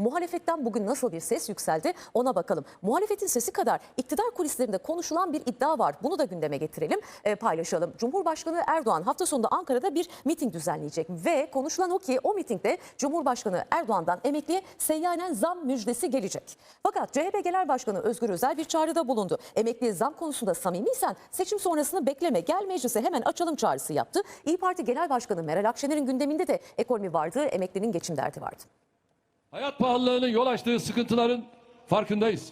muhalefetten bugün nasıl bir ses yükseldi ona bakalım. Muhalefetin sesi kadar iktidar kulislerinde konuşulan bir iddia var. Bunu da gündeme getirelim, e, paylaşalım. Cumhurbaşkanı Erdoğan hafta sonunda Ankara'da bir miting düzenleyecek ve konuşulan o ki o mitingde Cumhurbaşkanı Erdoğan'dan emekliye seyyanen zam müjdesi gelecek. Fakat CHP Genel Başkanı Özgür Özel bir çağrıda bulundu. Emekliye zam konusunda samimiysen seçim sonrasını bekleme gel meclise hemen açalım çağrısı yaptı. İyi Parti Genel Başkanı Meral Akşener'in gündeminde de ekonomi vardı, emeklinin geçim derdi vardı. Hayat pahalılığının yol açtığı sıkıntıların farkındayız.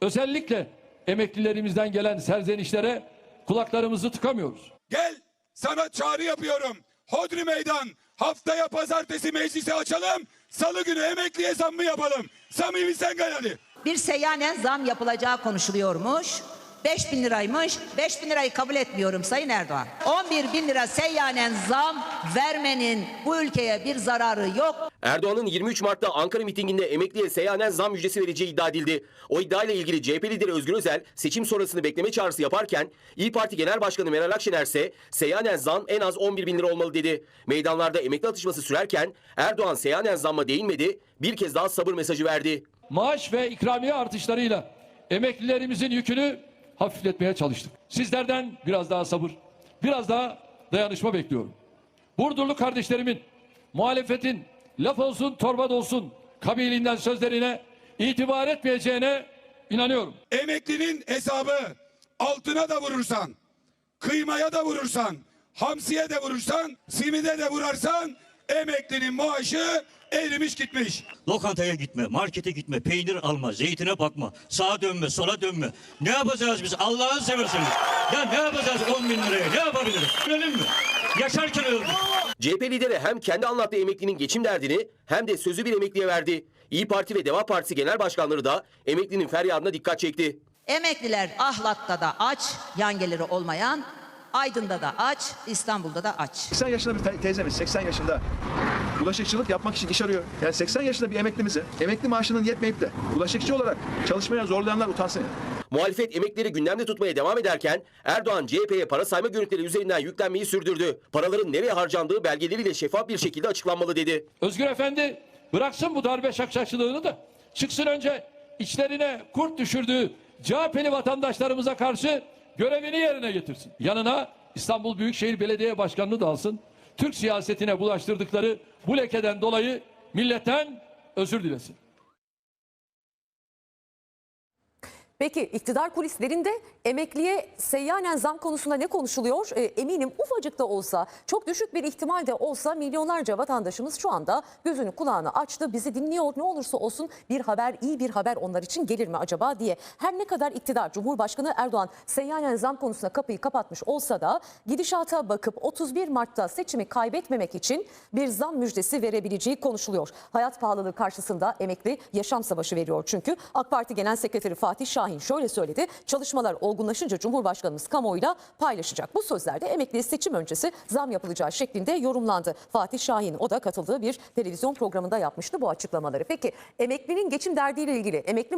Özellikle emeklilerimizden gelen serzenişlere kulaklarımızı tıkamıyoruz. Gel sana çağrı yapıyorum. Hodri meydan. Haftaya pazartesi meclisi açalım. Salı günü emekliye zammı yapalım. Samimi sen gel hadi. Bir seyyanen zam yapılacağı konuşuluyormuş. 5 bin liraymış. 5 bin lirayı kabul etmiyorum Sayın Erdoğan. 11 bin lira seyyanen zam vermenin bu ülkeye bir zararı yok. Erdoğan'ın 23 Mart'ta Ankara mitinginde emekliye seyyanen zam müjdesi vereceği iddia edildi. O iddiayla ilgili CHP lideri Özgür Özel seçim sonrasını bekleme çağrısı yaparken İyi Parti Genel Başkanı Meral Akşener ise seyyanen zam en az 11 bin lira olmalı dedi. Meydanlarda emekli atışması sürerken Erdoğan seyyanen zamma değinmedi, bir kez daha sabır mesajı verdi. Maaş ve ikramiye artışlarıyla emeklilerimizin yükünü hafifletmeye çalıştık. Sizlerden biraz daha sabır, biraz daha dayanışma bekliyorum. Burdurlu kardeşlerimin, muhalefetin laf olsun torba dolsun kabiliğinden sözlerine itibar etmeyeceğine inanıyorum. Emeklinin hesabı altına da vurursan, kıymaya da vurursan, hamsiye de vurursan, simide de vurarsan emeklinin maaşı erimiş gitmiş. Lokantaya gitme, markete gitme, peynir alma, zeytine bakma, sağa dönme, sola dönme. Ne yapacağız biz Allah'ını seversiniz? Ya ne yapacağız 10 bin liraya? Ne yapabiliriz? Ölelim mi? Yaşarken öldük. CHP lideri hem kendi anlattığı emeklinin geçim derdini hem de sözü bir emekliye verdi. İyi Parti ve Deva Partisi genel başkanları da emeklinin feryadına dikkat çekti. Emekliler Ahlat'ta da aç, yan geliri olmayan, Aydın'da da aç, İstanbul'da da aç. 80 yaşında bir te- teyzemiz 80 yaşında bulaşıkçılık yapmak için iş arıyor. Yani 80 yaşında bir emeklimize emekli maaşının yetmeyip de bulaşıkçı olarak çalışmaya zorlayanlar utansın. ya. Muhalefet emekleri gündemde tutmaya devam ederken Erdoğan CHP'ye para sayma görüntüleri üzerinden yüklenmeyi sürdürdü. Paraların nereye harcandığı belgeleriyle şeffaf bir şekilde açıklanmalı dedi. Özgür Efendi bıraksın bu darbe şakşakçılığını da çıksın önce içlerine kurt düşürdüğü CHP'li vatandaşlarımıza karşı görevini yerine getirsin. Yanına İstanbul Büyükşehir Belediye Başkanı'nı da alsın. Türk siyasetine bulaştırdıkları bu lekeden dolayı milletten özür dilesin. Peki iktidar kulislerinde emekliye seyyanen zam konusunda ne konuşuluyor? E, eminim ufacık da olsa, çok düşük bir ihtimal de olsa milyonlarca vatandaşımız şu anda gözünü kulağını açtı. Bizi dinliyor ne olursa olsun bir haber, iyi bir haber onlar için gelir mi acaba diye. Her ne kadar iktidar Cumhurbaşkanı Erdoğan seyyanen zam konusunda kapıyı kapatmış olsa da gidişata bakıp 31 Mart'ta seçimi kaybetmemek için bir zam müjdesi verebileceği konuşuluyor. Hayat pahalılığı karşısında emekli yaşam savaşı veriyor çünkü. AK Parti Genel Sekreteri Fatih Şahin şöyle söyledi. Çalışmalar olgunlaşınca Cumhurbaşkanımız kamuoyuyla paylaşacak. Bu sözlerde emekli seçim öncesi zam yapılacağı şeklinde yorumlandı. Fatih Şahin o da katıldığı bir televizyon programında yapmıştı bu açıklamaları. Peki emeklinin geçim derdiyle ilgili emekli